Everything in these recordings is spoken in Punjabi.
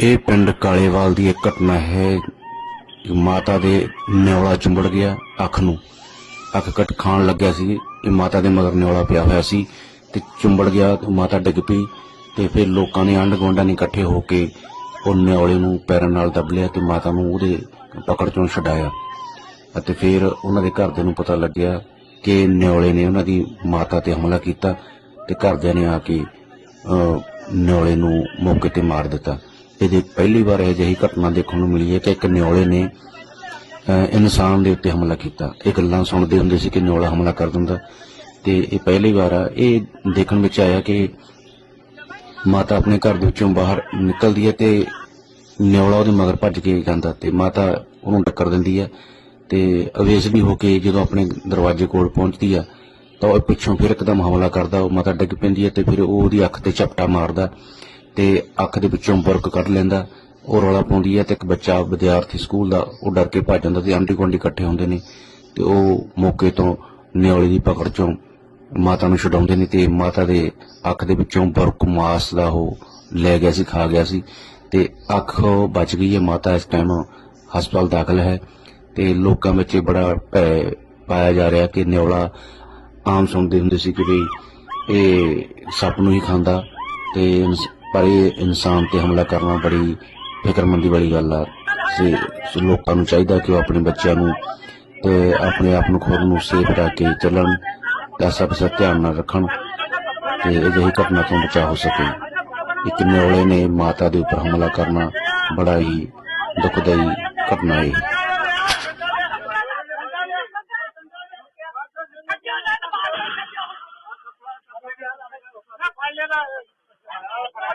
ਇਹ ਪਿੰਡ ਕਾਲੇਵਾਲ ਦੀ ਇੱਕ ਘਟਨਾ ਹੈ ਮਾਤਾ ਦੇ ਨਿਉਲਾ ਚੁੰਬੜ ਗਿਆ ਅੱਖ ਨੂੰ। ਅੱਖ ਕੱਟ ਖਾਣ ਲੱਗਿਆ ਸੀ ਇਹ ਮਾਤਾ ਦੇ ਮਗਰ ਨਿਉਲਾ ਪਿਆ ਹੋਇਆ ਸੀ ਤੇ ਚੁੰਬੜ ਗਿਆ ਤੇ ਮਾਤਾ ਡਿੱਗ ਪਈ ਤੇ ਫਿਰ ਲੋਕਾਂ ਨੇ ਆਂਢ ਗੁਆਂਢਾਂ ਨੇ ਇਕੱਠੇ ਹੋ ਕੇ ਉਹ ਨਿਉਲੇ ਨੂੰ ਪੈਰਾਂ ਨਾਲ ਦਬ ਲਿਆ ਤੇ ਮਾਤਾ ਨੂੰ ਉਹਦੇ ਪਕੜ ਚੋਂ ਛਡਾਇਆ। ਅਤੇ ਫਿਰ ਉਹਨਾਂ ਦੇ ਘਰਦਿਆਂ ਨੂੰ ਪਤਾ ਲੱਗਿਆ ਕਿ ਨਿਉਲੇ ਨੇ ਉਹਨਾਂ ਦੀ ਮਾਤਾ ਤੇ ਹਮਲਾ ਕੀਤਾ ਤੇ ਘਰਦਿਆਂ ਨੇ ਆ ਕੇ ਨਿਉਲੇ ਨੂੰ ਮੌਕੇ ਤੇ ਮਾਰ ਦਿੱਤਾ। ਇਹਦੇ ਪਹਿਲੀ ਵਾਰ ਇਹ ਜਿਹੀ ਘਟਨਾ ਦੇਖਣ ਨੂੰ ਮਿਲੀ ਹੈ ਕਿ ਇੱਕ ਨਿਉਲੇ ਨੇ ਇਨਸਾਨ ਦੇ ਉੱਤੇ ਹਮਲਾ ਕੀਤਾ। ਇਹ ਗੱਲਾਂ ਸੁਣਦੇ ਹੁੰਦੇ ਸੀ ਕਿ ਨਿਉਲਾ ਹਮਲਾ ਕਰ ਦਿੰਦਾ। ਤੇ ਇਹ ਪਹਿਲੀ ਵਾਰ ਆ। ਇਹ ਦੇਖਣ ਵਿੱਚ ਆਇਆ ਕਿ ਮਾਤਾ ਆਪਣੇ ਘਰ ਦੇ ਵਿੱਚੋਂ ਬਾਹਰ ਨਿਕਲਦੀ ਹੈ ਤੇ ਨਿਉਲਾ ਉਹਦੇ ਮਗਰ ਭੱਜ ਕੇ ਜਾਂਦਾ ਤੇ ਮਾਤਾ ਉਹਨੂੰ ਟੱਕਰ ਦਿੰਦੀ ਹੈ ਤੇ ਅਵੇਸਲੀ ਹੋ ਕੇ ਜਦੋਂ ਆਪਣੇ ਦਰਵਾਜ਼ੇ ਕੋਲ ਪਹੁੰਚਦੀ ਆ, ਤਾਂ ਉਹ ਪਿੱਛੋਂ ਫਿਰ ਇੱਕਦਮ ਹਮਲਾ ਕਰਦਾ। ਉਹ ਮਾਤਾ ਡਿੱਗ ਪੈਂਦੀ ਹੈ ਤੇ ਫਿਰ ਉਹ ਉਹਦੀ ਅੱਖ ਤੇ ਝਪਟਾ ਮਾਰਦਾ। ਤੇ ਅੱਖ ਦੇ ਵਿੱਚੋਂ ਬੁਰਕ ਕੱਢ ਲੈਂਦਾ। ਉਹ ਰੌਲਾ ਪਾਉਂਦੀ ਹੈ ਤੇ ਇੱਕ ਬੱਚਾ ਵਿਦਿਆਰਥੀ ਸਕੂਲ ਦਾ, ਉਹ ਡਰ ਕੇ ਭੱਜ ਜਾਂਦਾ ਤੇ ਆਂਢੀ ਗੁਆਂਢੀ ਇਕੱਠੇ ਹੁੰਦੇ ਨੇ ਤੇ ਉਹ ਮੌਕੇ ਤੋਂ ਨਿਉਲੇ ਦੀ ਪਕੜ ਚੋਂ ਮਾਤਾ ਨੂੰ ਛਡਾਉਂਦੇ ਨੇ ਤੇ ਮਾਤਾ ਦੇ ਅੱਖ ਦੇ ਵਿੱਚੋਂ ਬੁਰਕ ਮਾਸ ਦਾ ਉਹ ਲੈ ਗਿਆ ਸੀ, ਖਾ ਗਿਆ ਸੀ ਤੇ ਅੱਖ ਬਚ ਗਈ ਹੈ। ਮਾਤਾ ਇਸ ਟਾਈਮ ਹਸਪਤਾਲ ਦਾਖਲ ਹੈ ਤੇ ਲੋਕਾਂ ਵਿੱਚ ਇਹ ਬੜਾ ਭੈ ਪਾਇਆ ਜਾ ਰਿਹਾ ਕਿ ਨਿਉਲਾ ਆਮ ਸੁਣਦੇ ਹੁੰਦੇ ਸੀ ਕਿ ਵੀ ਇਹ ਸੱਪ ਨੂੰ ਹੀ ਖਾਂਦਾ ਤੇ ਪਰ ਇਹ ਇਨਸਾਨ ਤੇ ਹਮਲਾ ਕਰਨਾ ਬੜੀ ਫਿਕਰਮੰਦੀ ਵਾਲੀ ਗੱਲ ਆ ਤੇ ਸੋ ਲੋਕਾਂ ਨੂੰ ਚਾਹੀਦਾ ਕਿ ਉਹ ਆਪਣੇ ਬੱਚਿਆਂ ਨੂੰ ਤੇ ਆਪਣੇ ਆਪ ਨੂੰ ਖੁਦ ਨੂੰ ਸੇਫ ਰੱਖ ਕੇ ਚੱਲਣ ਤੇ ਸਭ ਸੇ ਧਿਆਨ ਨਾਲ ਰੱਖਣ ਤੇ ਅਜਿਹੀ ਘਟਨਾ ਤੋਂ ਬਚਾ ਹੋ ਸਕੇ ਇੱਕ ਨਿਉਲੇ ਨੇ ਮਾਤਾ ਦੇ ਉੱਪਰ ਹਮਲਾ ਕਰਨਾ ਬੜਾ ਹੀ ਦੁਖਦਾਈ ਘਟਨਾ ਹੈ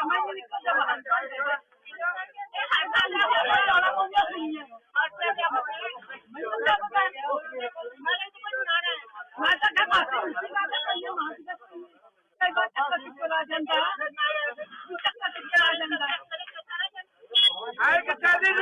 ਦੀ ਨੂੰ ਪਰਸ